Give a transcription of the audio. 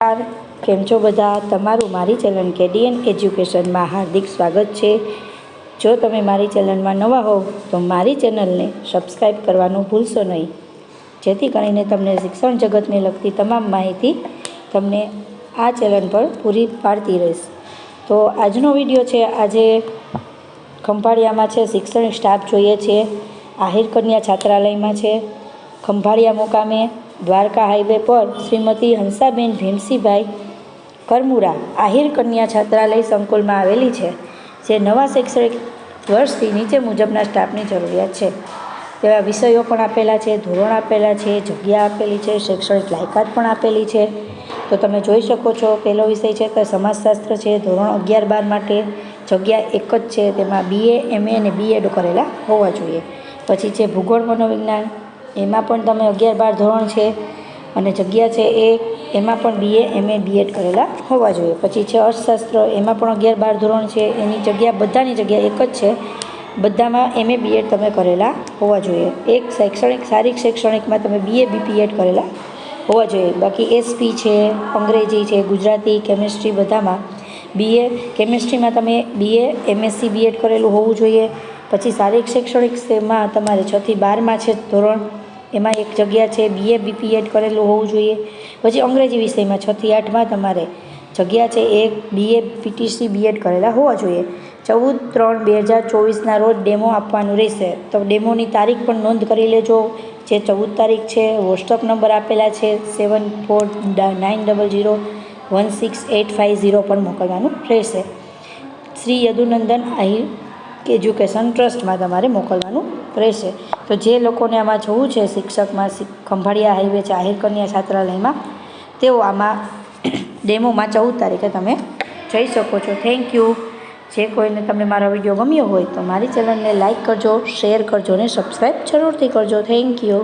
નમસ્કાર. કેમ છો બધા? તમારું મારી ચેનલ કેડીએન એજ્યુકેશનમાં હાર્દિક સ્વાગત છે. જો તમે મારી ચેનલમાં નવા હોવ, તો મારી ચેનલને સબસ્ક્રાઈબ કરવાનું ભૂલશો નહીં. જેથી કરીને તમને શિક્ષણ જગતને લગતી તમામ માહિતી તમને આ ચેનલ પર પૂરી પાડતી રહીશ. તો આજનો વીડિયો છે, આજે ખંભાળિયામાં છે, શિક્ષણ સ્ટાફ જોઈએ છે. આહિર કન્યા છાત્રાલયમાં છે. ખંભાળિયા મુકામે દ્વારકા હાઈવે પર શ્રીમતી હંસાબેન ભીમસીભાઈ કરમુરા આહિર કન્યા છાત્રાલય સંકુલમાં આવેલી છે, જે નવા શૈક્ષણિક વર્ષથી નીચે મુજબના સ્ટાફની જરૂરિયાત છે. તેવા વિષયો પણ આપેલા છે, ધોરણ આપેલા છે, જગ્યા આપેલી છે, શૈક્ષણિક લાયકાત પણ આપેલી છે. તો તમે જોઈ શકો છો, પહેલો વિષય છે તો સમાજશાસ્ત્ર છે, ધોરણ અગિયાર બાર માટે જગ્યા એક જ છે, તેમાં બીએ એમએ અને બીએડ કરેલા હોવા જોઈએ. પછી છે ભૂગોળ, મનોવિજ્ઞાન એમાં પણ તમે અગિયાર બાર ધોરણ છે અને જગ્યા છે એ, એમાં પણ બીએ એમએ બીએડ કરેલા હોવા જોઈએ. પછી છે અર્થશાસ્ત્ર, એમાં પણ અગિયાર બાર ધોરણ છે. એની જગ્યા, બધાની જગ્યા એક જ છે. બધામાં એમએ બીએડ તમે કરેલા હોવા જોઈએ. એક શૈક્ષણિક, સારી શૈક્ષણિકમાં તમે બીએ બીપીએડ કરેલા હોવા જોઈએ. બાકી એસપી છે, અંગ્રેજી છે, ગુજરાતી કેમિસ્ટ્રી બધામાં બીએ કેમિસ્ટ્રીમાં તમે બીએ એમએસસી બીએડ કરેલું હોવું જોઈએ. પછી શારીરિક શૈક્ષણિક સેમાં તમારે છથી બારમાં છે ધોરણ. એમાં એક જગ્યા છે બીએ બીપીએડ કરેલું હોવું જોઈએ. પછી અંગ્રેજી વિષયમાં છથી આઠમાં તમારે જગ્યા છે એક બીએ પીટીસી બીએડ કરેલા હોવા જોઈએ. ચૌદ ત્રણ બે હજાર ચોવીસના રોજ ડેમો આપવાનું રહેશે. તો ડેમોની તારીખ પણ નોંધ કરી લેજો. જે ચૌદ તારીખ છે, વોટ્સઅપ નંબર આપેલા છે, seven four nine double zero, one six eight five zero પર મોકલવાનું રહેશે. શ્રી યદુનંદન આહિર એજ્યુકેશન ટ્રસ્ટમાં તમારે મોકલવાનું રહેશે. તો જે લોકોને આમાં જવું છે, શિક્ષકમાં ખંભાળિયા હાઈવે છે આહિર કન્યા છાત્રાલયમાં, તેઓ આમાં ડેમોમાં ચૌદ તારીખે તમે જઈ શકો છો. થેન્ક યુ જે કોઈને તમને મારો વીડિયો ગમ્યો હોય તો મારી ચેનલને લાઇક કરજો શેર કરજો અને સબસ્ક્રાઈબ જરૂરથી કરજો. Thank you